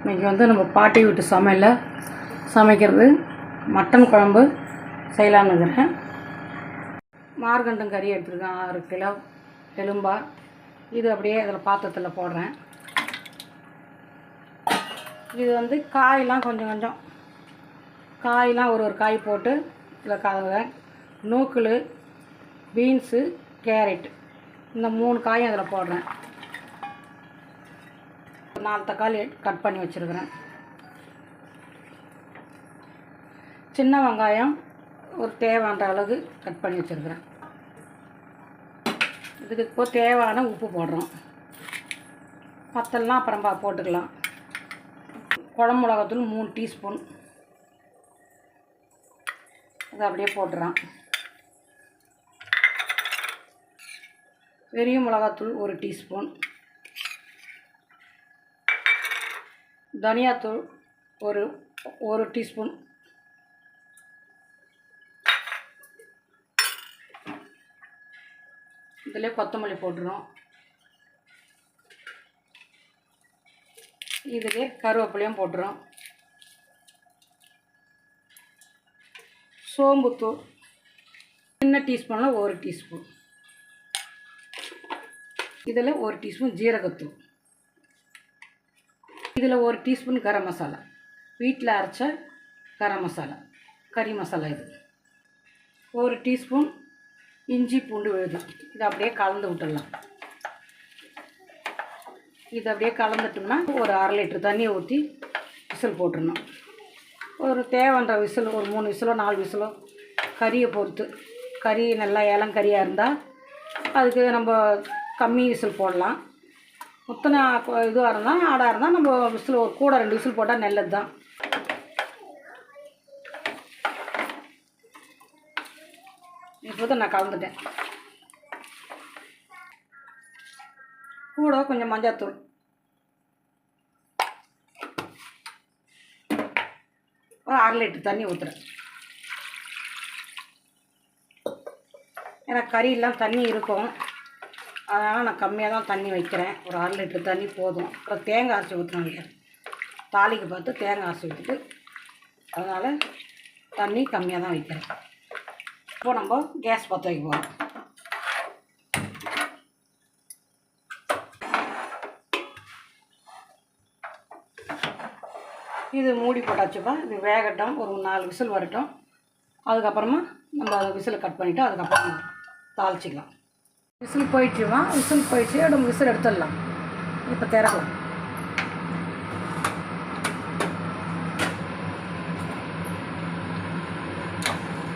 இன்றைக்கி வந்து நம்ம பாட்டி வீட்டு சமையலில் சமைக்கிறது மட்டன் குழம்பு செய்யலான்னு இருக்கிறேன் மார்கண்டம் கறி எடுத்துருக்கேன் ஆறு கிலோ எலும்பா. இது அப்படியே அதில் பாத்திரத்தில் போடுறேன். இது வந்து காயெலாம் கொஞ்சம் கொஞ்சம். காயெலாம் ஒரு ஒரு காய் போட்டு இதில் கலந்துறேன் நூக்கல் பீன்ஸு கேரட். இந்த மூணு காயும் அதில் போடுறேன். நாலு தக்காளி கட் பண்ணி வச்சுருக்கிறேன். சின்ன வெங்காயம் ஒரு தேவையான அளவு கட் பண்ணி வச்சுருக்கிறேன். இதுக்கு இப்போ தேவையான உப்பு போடுறோம். பத்தெல்லாம் அப்புறம் போட்டுக்கலாம். குழம்பு மிளகாத்தூள் மூணு டீஸ்பூன். இதை அப்படியே போட்டுறான். பெரிய மிளகாத்தூள் ஒரு டீஸ்பூன். தனியாத்தூள் ஒரு ஒரு டீஸ்பூன். இதிலே கொத்தமல்லி போட்டுரும் இதுலே கருவேப்பிலையும் போட்டுரும் சோம்புத்தூள் சின்ன டீஸ்பூனில் ஒரு டீஸ்பூன். இதில் ஒரு டீஸ்பூன் ஜீரகத்தூள். இதில் ஒரு டீஸ்பூன் கரம் மசாலா. வீட்டில் அரைச்ச கரம் மசாலா கறி மசாலா இது. ஒரு டீஸ்பூன் இஞ்சி பூண்டு விழுது. இதை அப்படியே கலந்து விட்டுடலாம். இது அப்படியே கலந்துட்டோம்னா ஒரு அரை லிட்டர் தண்ணியை ஊற்றி விசில் போட்டுடணும். ஒரு தேவைன்ற விசில் ஒரு மூணு விசிலோ நாலு விசிலோ கறியை பொறுத்து. கறி நல்லா ஏலங்கறியாக இருந்தால் அதுக்கு நம்ம கம்மி விசில் போடலாம். முத்தனை இதுவாக இருந்தால் ஆடாக இருந்தால் நம்ம விசில் ஒரு கூட ரெண்டு விசில் போட்டால் நல்லது தான். இப்போ தான் நான் கலந்துட்டேன். கூட கொஞ்சம் மஞ்சள்தூள் ஒரு அரை லிட்டர் தண்ணி ஊற்றுறேன் ஏன்னா கறியெல்லாம் தண்ணி இருக்கும். அதனால் நான் கம்மியாக தான் தண்ணி வைக்கிறேன். ஒரு அரை லிட்டர் தண்ணி போதும். அப்புறம் தேங்காய் அரைச்சி ஊற்றணும் தாளிக்கு பார்த்து தேங்காய் அரைச்சி ஊற்றிட்டு அதனால் தண்ணி கம்மியாக தான் வைக்கிறேன். இப்போ நம்ம கேஸ் பற்ற வைக்க போகிறோம் இது மூடி போட்டாச்சுப்பா. இது வேகட்டும். ஒரு நாலு விசில் வரட்டும். அதுக்கப்புறமா நம்ம அதை விசிலை கட் பண்ணிவிட்டு அதுக்கப்புறம் தாளிச்சிக்கலாம். விசில் போயிடுச்சுவா விசில் போயிடுச்சு நம்ம விசில் எடுத்துடலாம். இப்போ திறக்கலாம்.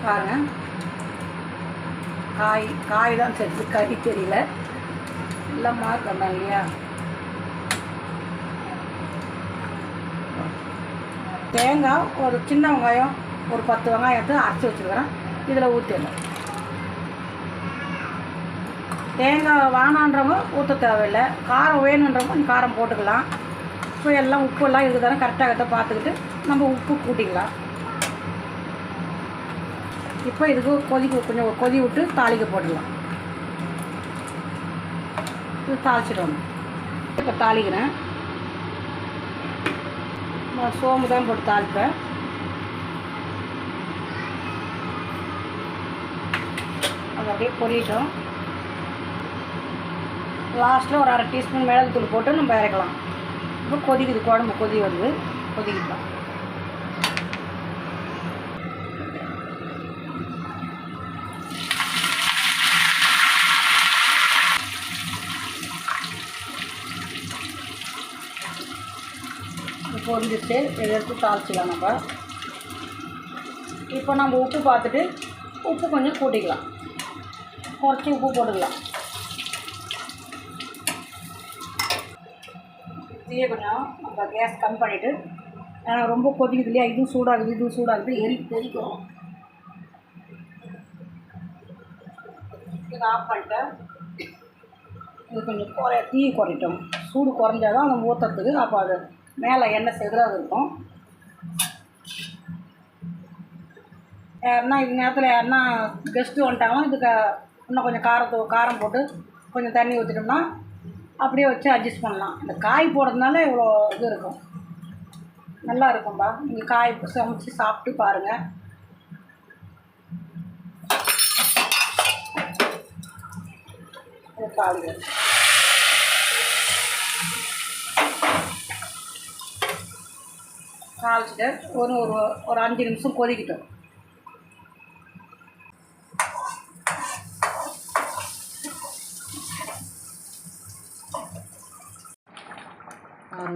பாருங்க. காய் காய் தான் தெரியுது. கறி தெரியல. இல்லைம்மா மார்க் இல்லையா? தேங்காய் ஒரு சின்ன வெங்காயம் ஒரு பத்து வெங்காயத்தை அரைச்சி வச்சுருக்கிறேன். இதில் ஊற்றிடலாம் தேங்காய் வானான்றவங்க ஊற்ற தேவையில்லை. காரம் வேணுன்றவங்க கொஞ்சம் காரம் போட்டுக்கலாம். இப்போ எல்லாம் உப்பு எல்லாம் இருக்குதானே கரெக்டாக கிட்ட பார்த்துக்கிட்டு நம்ம உப்பு கூட்டிக்கலாம். இப்போ இதுக்கு கொதிக்க கொஞ்சம் கொதி விட்டு தாளிக்க போட்டுடலாம் இது தாளிச்சிடணும். இப்போ தாளிக்கிறேன். நான் சோம்பு தான் போட்டு தாளிப்பேன். அது அப்படியே பொரியட்டும். லாஸ்ட்டில் ஒரு அரை டீஸ்பூன் மிளகுத்தூள் போட்டு நம்ம இறக்கலாம். இப்போ கொதிக்குது குழம்பு கொதி வருது கொதிக்கலாம் இப்போ இதை எடுத்து தாளிச்சிக்கலாம் நம்ம. இப்போ நம்ம உப்பு பார்த்துட்டு உப்பு கொஞ்சம் கூட்டிக்கலாம். குறைச்சி உப்பு போட்டுக்கலாம். தீயை கொஞ்சம் நம்ம கேஸ் கம்மி பண்ணிவிட்டு ஏன்னா ரொம்ப கொதிக்குது இல்லையா? இதுவும் சூடாகுது இதுவும் சூடாகுது. எரி தெரிக்கும் இதை ஆஃப் பண்ணிட்டேன். இது கொஞ்சம் குறை தீ குறைட்டோம் சூடு குறைஞ்சாதான் அந்த ஊற்றுறதுக்கு அப்போ அது மேலே எண்ணெய் செதுறாது இருக்கும். யாருன்னா இது நேரத்தில் யாருன்னா கெஸ்ட்டு வந்துட்டாங்கன்னா இதுக்கு இன்னும் கொஞ்சம் காரத்து காரம் போட்டு கொஞ்சம் தண்ணி ஊற்றிட்டோம்னா அப்படியே வச்சு அட்ஜஸ்ட் பண்ணலாம். இந்த காய் போடுறதுனால இவ்வளோ இது இருக்கும். நல்லா இருக்கும்பா. நீங்கள் காய் சமைச்சு சாப்பிட்டு பாருங்கள் தாளிகள் தாளிச்சிட்டு ஒரு ஒரு ஒரு அஞ்சு நிமிஷம் கொதிக்கிட்டோம்.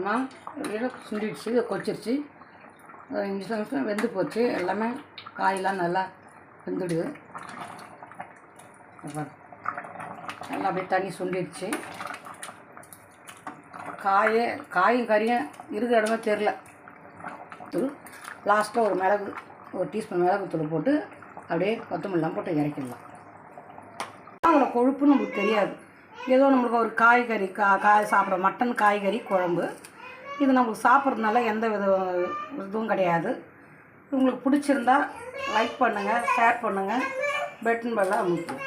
பாருமா இடம் சுண்டிடுச்சு கொச்சிருச்சு ஒரு நிமிஷம் வெந்து போச்சு. எல்லாமே காயெல்லாம் நல்லா வெந்துடுது. நல்லா அப்படியே தண்ணி சுண்டிடுச்சு. காயே காயும் கறியும் இருக்கிற இடமே தெரில தூள். லாஸ்ட்டாக ஒரு மிளகு ஒரு டீஸ்பூன் மிளகு தூள் போட்டு அப்படியே கொத்தமல்லாம் போட்டு இறக்கிடலாம். அவங்களோட கொழுப்பு நம்மளுக்கு தெரியாது. ஏதோ நம்மளுக்கு ஒரு காய்கறி கா காய் சாப்பிட்ற மட்டன் காய்கறி குழம்பு. இது நம்மளுக்கு சாப்பிட்றதுனால எந்த வித இதுவும் கிடையாது. உங்களுக்கு பிடிச்சிருந்தா லைக் பண்ணுங்கள் ஷேர் பண்ணுங்கள் பெட்டன் பெல்லாம் அமுக்குங்க